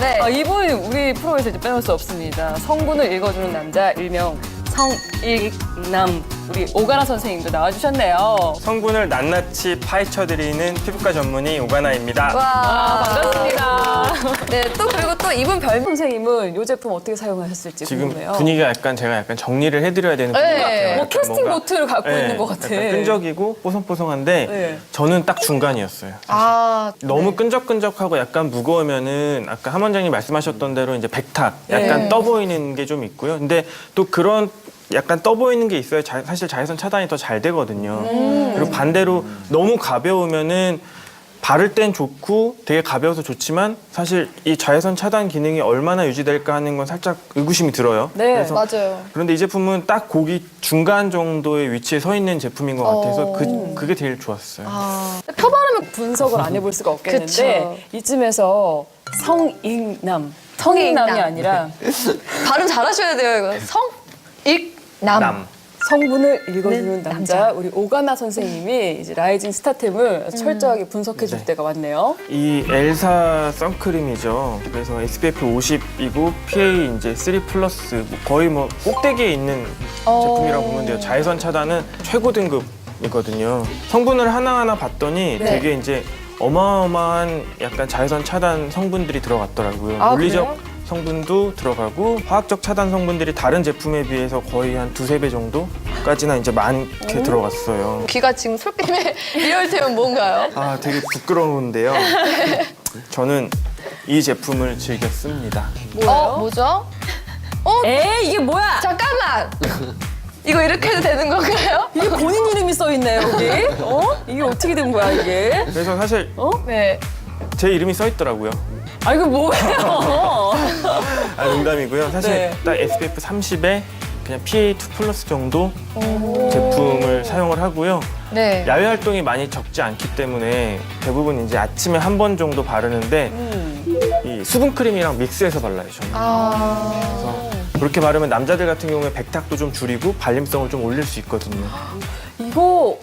네. 아, 이분 우리 프로에서 이제 빼놓을 수 없습니다. 성분을 읽어주는 남자 일명 성일남 우리 오가라 선생님도 나와주셨네요. 성분을 낱낱이 파헤쳐드리는 피부과 전문의 오가나입니다. 와. 아, 반갑습니다. 네, 또 그리고 또 이분 별 선생님은 이 제품 어떻게 사용하셨을지 지금 궁금해요. 분위기가 약간 제가 약간 정리를 해드려야 되는 분위기 네. 같아요. 뭐 약간 캐스팅 뭔가- 노트를 갖고 네, 있는 것 같아. 약간 끈적이고 뽀송뽀송한데 네. 저는 딱 중간이었어요. 아, 너무 끈적끈적하고 약간 무거우면은 아까 함 원장님 말씀하셨던 대로 이제 백탁 약간 네. 떠 보이는 게 좀 있고요. 근데 또 그런 약간 떠 보이는 게 있어야 자- 사실 자외선 차단이 더 잘 되거든요. 그리고 반대로 너무 가벼우면은 바를 땐 좋고 되게 가벼워서 좋지만 사실 이 자외선 차단 기능이 얼마나 유지될까 하는 건 살짝 의구심이 들어요. 네, 그래서 맞아요. 그런데 이 제품은 딱 고기 중간 정도의 위치에 서 있는 제품인 것 같아서 어. 그, 그게 제일 좋았어요. 아, 펴바르면 분석을 안 해볼 수가 없겠는데. 이쯤에서 성익남 성익남이 성익남. 아니라 발음 잘하셔야 돼요, 이거. 성, 익, 남. 남. 성분을 읽어주는 네, 남자, 남자. 우리 오가나 선생님이 이제 라이징 스타템을 철저하게 분석해 줄 네. 때가 왔네요. 이 엘사 선크림이죠. 그래서 SPF 50이고 PA 이제 3 플러스 뭐 거의 뭐 꼭대기에 있는 어. 제품이라고 보면 돼요. 자외선 차단은 최고 등급이거든요. 성분을 하나하나 봤더니 네. 되게 이제 어마어마한 약간 자외선 차단 성분들이 들어갔더라고요. 아, 물리적 그래요? 성분도 들어가고 화학적 차단 성분들이 다른 제품에 비해서 거의 한 두세 배 정도까지나 이제 많게 들어갔어요. 귀가 지금 솔깃해. 리얼템은 뭔가요? 아, 되게 부끄러운데요. 저는 이 제품을 즐겨 씁니다. 어, 뭐죠? 에이 이게 뭐야? 잠깐만! 이거 이렇게 해도 되는 건가요? 이게 본인 이름이 써 있네요 여기. 어? 이게 어떻게 된 거야 이게? 그래서 사실 네. 제 이름이 써 있더라고요. 아 이거 뭐예요? 아, 농담이고요. 사실 네. 딱 SPF 30에 그냥 PA2 플러스 정도 제품을 사용을 하고요. 네. 야외 활동이 많이 적지 않기 때문에 대부분 이제 아침에 한 번 정도 바르는데 이 수분 크림이랑 믹스해서 발라요. 저는. 아. 그래서 그렇게 바르면 남자들 같은 경우에 백탁도 좀 줄이고 발림성을 좀 올릴 수 있거든요. 이거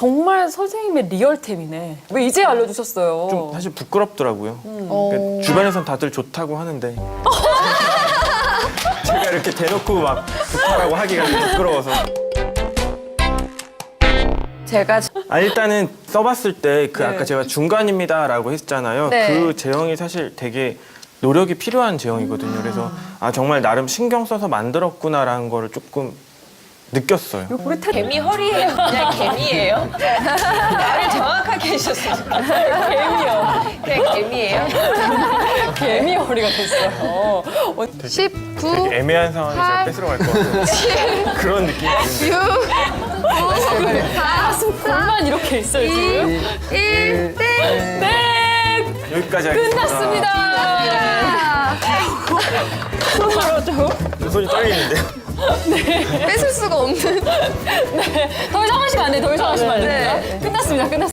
정말 선생님의 리얼템이네. 왜 이제 알려주셨어요? 좀 사실 부끄럽더라고요. 어. 그러니까 주변에선 다들 좋다고 하는데 제가 이렇게 대놓고 막 좋다라고 하기가 좀 부끄러워서 제가 아 일단은 써봤을 때그 네. 아까 제가 중간입니다라고 했잖아요. 네. 그 제형이 사실 되게 노력이 필요한 제형이거든요. 그래서 아 정말 나름 신경 써서 만들었구나라는 거를 조금 느꼈어요. 우리 태 개미 허리예요? 그냥 개미예요? 말을 정확하게 해주셨어요. 개미요. 그냥 개미예요? 개미 허리가 됐어요. 어, 19, 되게 애매한 상황에서 제가 팔, 뺏으러 갈 것 같아요. 그런 느낌이 드는데 6, 가슴 골만 이렇게 있어요 지금. 1, 땡! 네, 여기까지 하겠습니다. 끝났습니다. 손 들어줘. 손이 떨리는데요. 뺏을 수가 없는. 더 이상 하시면 안 돼. 더 이상 하시면 안 됩니다. 네. 끝났습니다. 끝났습니다.